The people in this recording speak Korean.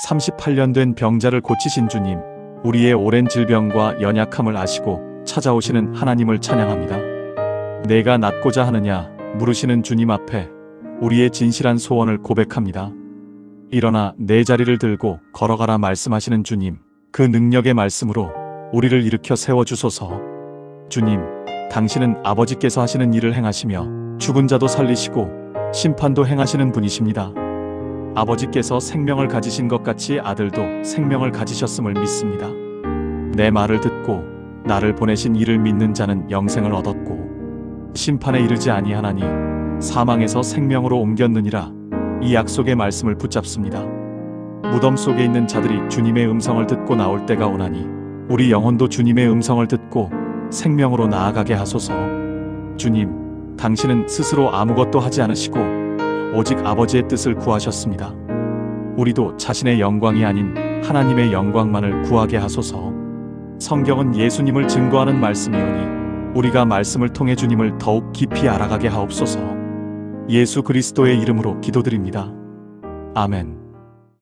38년 된 병자를 고치신 주님, 우리의 오랜 질병과 연약함을 아시고 찾아오시는 하나님을 찬양합니다. 내가 낫고자 하느냐 물으시는 주님 앞에 우리의 진실한 소원을 고백합니다. 일어나 내 자리를 들고 걸어가라 말씀하시는 주님, 그 능력의 말씀으로 우리를 일으켜 세워주소서. 주님, 당신은 아버지께서 하시는 일을 행하시며 죽은 자도 살리시고 심판도 행하시는 분이십니다. 아버지께서 생명을 가지신 것 같이 아들도 생명을 가지셨음을 믿습니다. 내 말을 듣고 나를 보내신 이를 믿는 자는 영생을 얻었고 심판에 이르지 아니하나니 사망에서 생명으로 옮겼느니라 이 약속의 말씀을 붙잡습니다. 무덤 속에 있는 자들이 주님의 음성을 듣고 나올 때가 오나니 우리 영혼도 주님의 음성을 듣고 생명으로 나아가게 하소서. 주님, 당신은 스스로 아무것도 하지 않으시고 오직 아버지의 뜻을 구하셨습니다. 우리도 자신의 영광이 아닌 하나님의 영광만을 구하게 하소서. 성경은 예수님을 증거하는 말씀이오니 우리가 말씀을 통해 주님을 더욱 깊이 알아가게 하옵소서. 예수 그리스도의 이름으로 기도드립니다. 아멘.